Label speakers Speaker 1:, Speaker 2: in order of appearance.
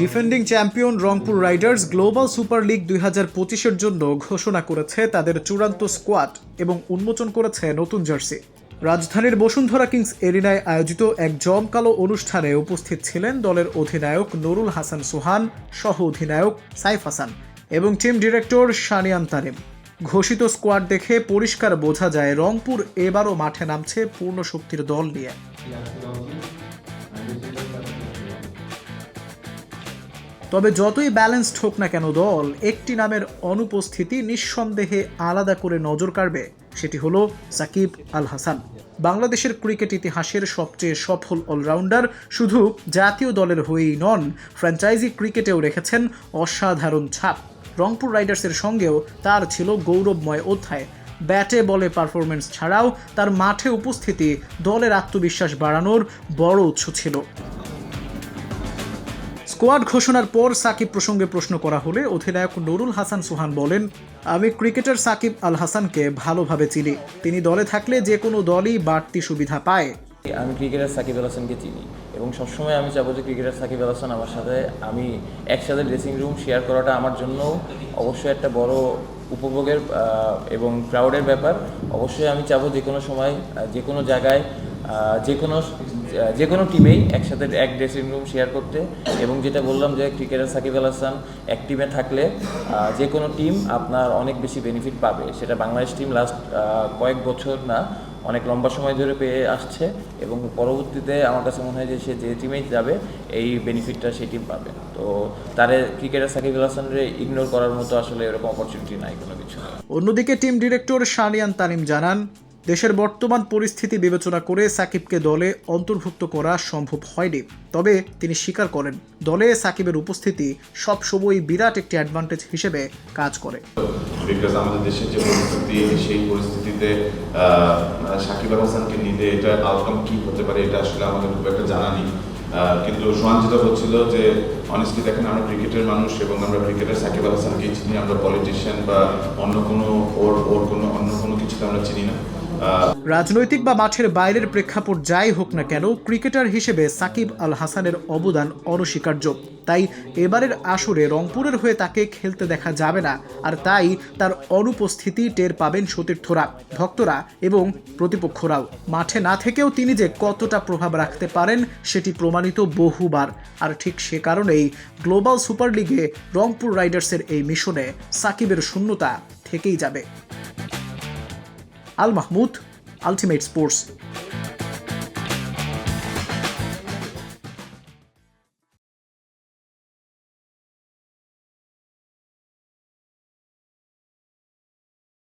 Speaker 1: Defending champion Rangpur Riders Global Super League দুই হাজার পঁচিশের জন্য ঘোষণা করেছে তাদের চূড়ান্ত স্কোয়াড এবং উন্মোচন করেছে নতুন জার্সি রাজধানীর বসুন্ধরা কিংস এরিনায় আয়োজিত এক জমকালো অনুষ্ঠানে উপস্থিত ছিলেন দলের অধিনায়ক নুরুল হাসান সোহান, সহ অধিনায়ক সাইফ হাসান এবং টিম ডিরেক্টর শানিয়ান তারিম। ঘোষিত স্কোয়াড দেখে পরিষ্কার বোঝা যায় রংপুর এবারও মাঠে নামছে পূর্ণ শক্তির দল নিয়ে। তবে যতই ব্যালেন্সড হোক না কেন দল, একটি নামের অনুপস্থিতি নিঃসন্দেহে আলাদা করে নজর কাড়বে। সেটি হলো সাকিব আল হাসান বাংলাদেশের ক্রিকেট ইতিহাসের সবচেয়ে সফল অলরাউন্ডার শুধু জাতীয় দলের হয়েই নন ফ্র্যাঞ্চাইজি ক্রিকেটেও রেখেছেন অসাধারণ ছাপ। রংপুর রাইডার্সের সঙ্গেও তার ছিল গৌরবময় অধ্যায়। ব্যাটে বলে পারফরমেন্স ছাড়াও তার মাঠে উপস্থিতি দলের আত্মবিশ্বাস বাড়ানোর বড় উৎস ছিল। স্কোয়াড ঘোষণার পর সাকিব প্রসঙ্গে প্রশ্ন করা হলে অধিনায়ক নুরুল হাসান সুহান বলেন, আমি ক্রিকেটার সাকিব আল হাসানকে ভালোভাবে চিনি। তিনি দলে থাকলে যে কোনো দলই বাড়তি সুবিধা পায়।
Speaker 2: আমি ক্রিকেটার সাকিব আল হাসানকে চিনি এবং সবসময় আমি চাবো যে ক্রিকেটার সাকিব আল হাসান আমার সাথে, আমি একসাথে ড্রেসিং রুম শেয়ার করাটা আমার জন্য অবশ্যই একটা বড় উপভোগের এবং প্রাউডের ব্যাপার। অবশ্যই আমি চাবো যে কোনো সময় যে কোনো জায়গায় যে কোনো যে কোনো টিমেই একসাথে এক ড্রেসিং রুম শেয়ার করতে এবং যেটা বললাম যে ক্রিকেটার সাকিব আল হাসান এক টিমে থাকলে যে কোনো টিম আপনার অনেক বেশি বেনিফিট পাবে। সেটা বাংলাদেশ টিম লাস্ট কয়েক বছর না, অনেক লম্বা সময় ধরে পেয়ে আসছে এবং পরবর্তীতে আমার কাছে মনে হয় যে সে যে টিমেই যাবে, এই বেনিফিটটা সেই টিম পাবে। তো তারে ক্রিকেটার সাকিব আল হাসানরে ইগনোর করার মতো আসলে এরকম অপরচুনিটি নাই কোনো কিছু।
Speaker 1: অন্যদিকে টিম ডিরেক্টর শানিয়ান তানিম জানান দেশের বর্তমান পরিস্থিতি বিবেচনা করে সাকিবকে দলে অন্তর্ভুক্ত করা সম্ভব হয়নি। তবে তিনি স্বীকার করেন, দলে সাকিবের উপস্থিতি সবসময়ই বিরাট একটি অ্যাডভান্টেজ হিসেবে কাজ করে।
Speaker 3: বিকজ আমাদের দেশের যে পরিস্থিতি, সেই পরিস্থিতিতে সাকিব হাসানকে নিতে এটা আউটকাম কি হতে পারে এটা আসলে আমাদের খুব একটা জানা নেই। কিন্তু সোহান, যেটা বলছিল যে অনেস্টলি দেখেন, আমরা ক্রিকেটের মানুষ এবং আমরা ক্রিকেটার সাকিব আল হাসানকে চিনি, আমরা পলিটিশিয়ান বা অন্য কোনো ওর ওর কোনো, অন্য কোনো কিছুতে আমরা চিনি না।
Speaker 1: রাজনৈতিক বা মাঠের বাইরের প্রেক্ষাপট যাই হোক না কেন, ক্রিকেটার হিসেবে সাকিব আল হাসানের অবদান অনস্বীকার্য। তাই এবারের আসরে রংপুরের হয়ে তাকে খেলতে দেখা যাবে না, আর তাই তার অনুপস্থিতি টের পাবেন সতীর্থরা, ভক্তরা এবং প্রতিপক্ষরাও। মাঠে না থেকেও তিনি যে কতটা প্রভাব রাখতে পারেন, সেটি প্রমাণিত বহুবার। আর ঠিক সে কারণেই গ্লোবাল সুপার লিগে রংপুর রাইডার্সের এই মিশনে সাকিবের শূন্যতা থেকেই যাবে। Al Mahmud ultimate sports.